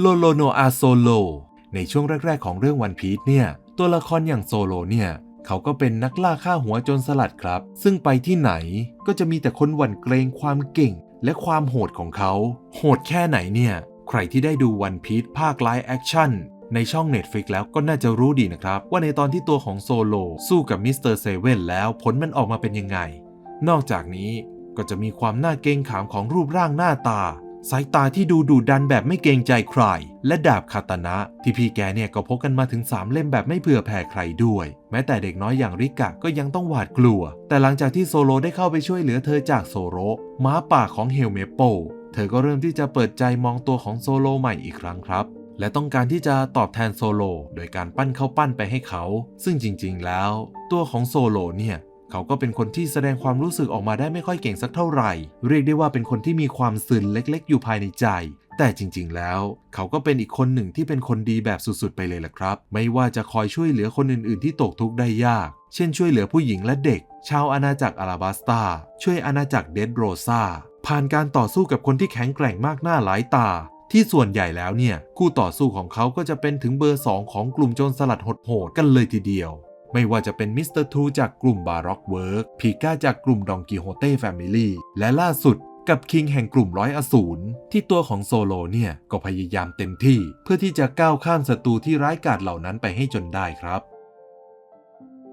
โลโลโนอาโซโล ในช่วงแรก ๆ ของเรื่องวันพี e เนี่ย ตัวละครอย่างโซโลเนี่ย เขาก็เป็นนักล่าฆ่าหัวโจรสลัดครับ ซึ่งไปที่ไหนก็จะมีแต่คนหวั่นเกรงความเก่ง และความโหดของเขา โหดแค่ไหนเนี่ย ใครที่ได้ดูวันพี e ภาคไลฟ์แอคชั่นในช่อง Netflix แล้วก็น่าจะรู้ดีนะครับ ว่าในตอนที่ตัวของโซโลสู้กับมิสเตอร์เซเว่นแล้วผลมันออกมาเป็นยังไง นอกจากนี้ก็จะมีความน่าเกรงขามของรูปร่างหน้าตา สายตาที่ดูดุดันแบบไม่เกรงใจใคร และดาบคาตานะ ที่พี่แกเนี่ยก็พกกันมาถึง 3 เล่มแบบไม่เผื่อแผ่ใครด้วย แม้แต่เด็กน้อยอย่างริกะก็ยังต้องหวาดกลัว แต่หลังจากที่โซโลได้เข้าไปช่วยเหลือเธอจากโซโรม้าป่าของเฮลเมโป เธอก็เริ่มที่จะเปิดใจมองตัวของโซโลใหม่อีกครั้งครับและต้องการที่จะตอบแทนโซโลโดยการปั้นเข้าปั้นไปให้เขา ซึ่งจริงๆแล้ว ตัวของโซโลเนี่ย เขาก็เป็นคนที่แสดงความรู้สึกออกมาได้ไม่ค่อยเก่งสักเท่าไหร่ เรียกได้ว่าเป็นคนที่มีความซึนเล็กๆ อยู่ภายในใจ แต่จริงๆ แล้ว เขาก็เป็นอีกคนหนึ่งที่เป็นคนดีแบบสุดๆ ไปเลยล่ะครับ ไม่ว่าจะคอยช่วยเหลือคนอื่นๆ ที่ตกทุกข์ได้ยาก เช่นช่วยเหลือผู้หญิงและเด็ก ชาวอาณาจักรอาราบาสตา ช่วยอาณาจักรเดดโรซาผ่านการต่อสู้กับคนที่แข็งแกร่งมากหน้าหลายตา ที่ส่วนใหญ่แล้วเนี่ย คู่ต่อสู้ของเขาก็จะเป็นถึงเบอร์2ของกลุ่มโจรสลัดโหดๆกันเลยทีเดียว ไม่ว่าจะเป็นมิสเตอร์ทูจากกลุ่มบาร็อกเวิร์กพีก้าจากกลุ่มดองกิโฮเต้แฟมิลี่และล่าสุดกับคิงแห่งกลุ่มร้อยอสูรที่ตัวของโซโลเนี่ย ก็พยายามเต็มที่ เพื่อที่จะก้าวข้ามศัตรูที่ร้ายกาจเหล่านั้นไปให้จนได้ครับ